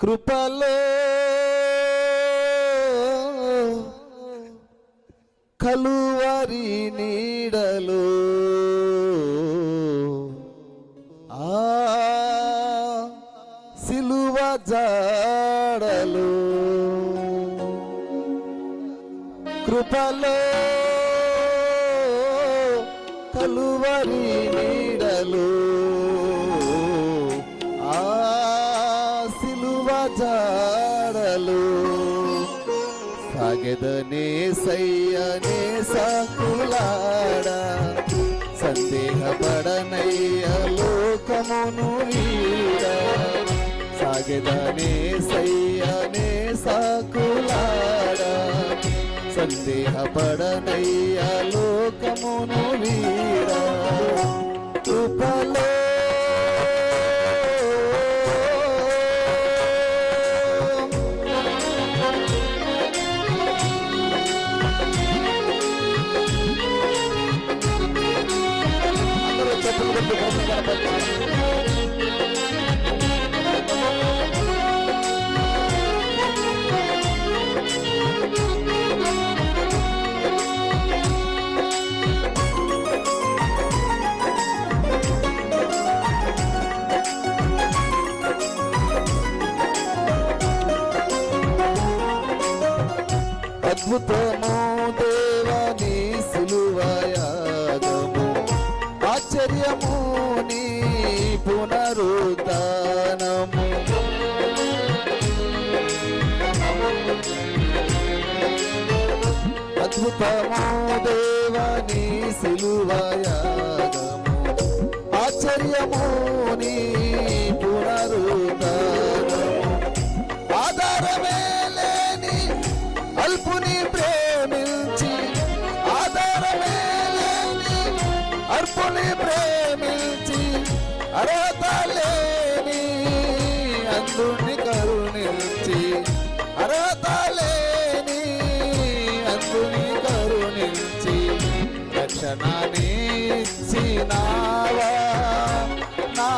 కృపలో కలువరి నీడలు ఆ సిలువ జాడలు కృపలో సాగెదనే సయ్యనే సాకులాడ. సందేహపడనయ్య లోకమును వీడ. సాగెదనే సయ్యనే సాకులాడ. సందేహపడనయ్య లోకమును వీడ. కృపలో అద్భుతము దేవని అద్భుతము దేవని సిలువయాగము ఆశ్చర్యము నీ పునరుద్ధానము ఆధారమే లేని అల్పుని ప్రేమించి ఆధారమే లేని అల్పుని ప్రేమించి అర్హత లేని అందుని రక్షణని ఇచ్చినావా నా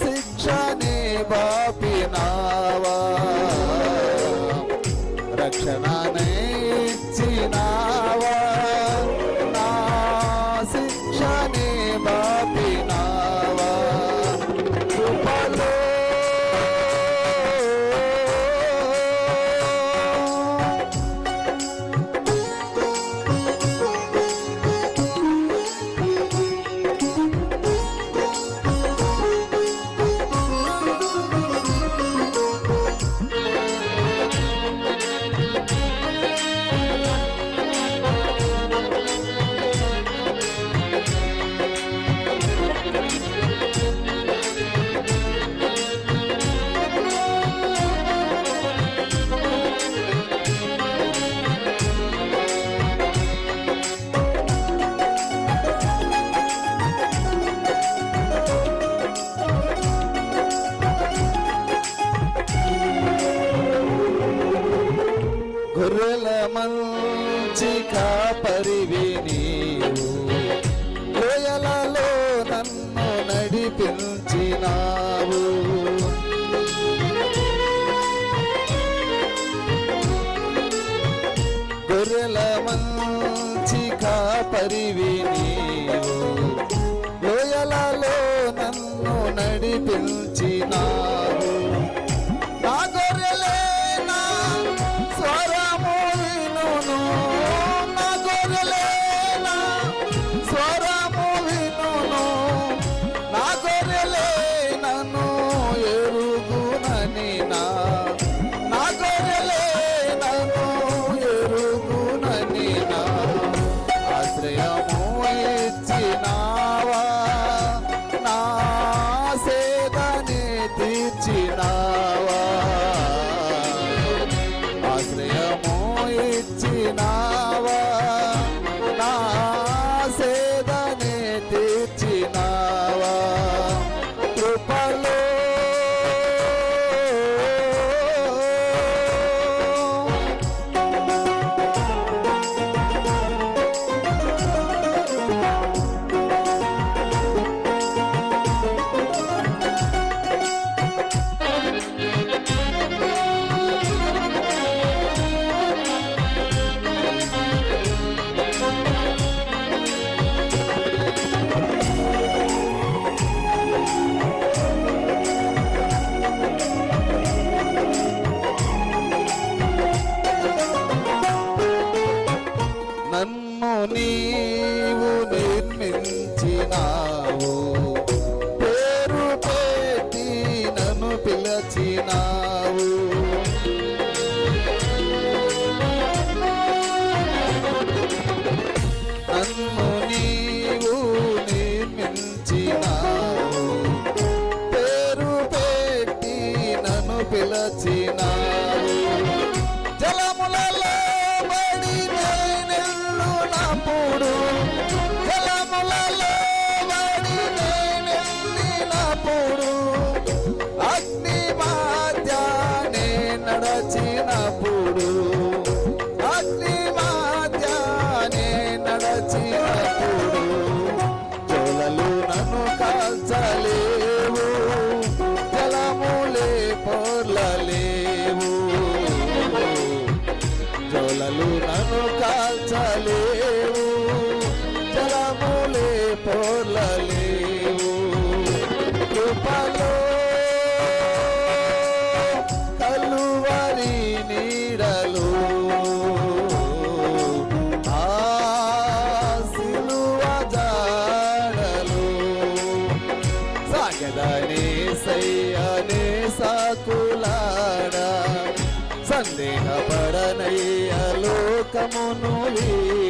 శిక్షని బాపినావా. రక్షణనే కాపరివి నీవు. లోయలలో నన్ను నడిపించినా నీవు నిర్మించినావు. పేరు పెట్టి నన్ను పిలచినా నడచినప్పుడు అగ్ని మాధ్యానే నడచినప్పుడు జలలు నన్ను కాల్చలేవు జలములే పొర్లలేవు. జలలు నన్ను సాగదనే సాకులాడా? సందేహపడనయ్య లోకమును వీడి?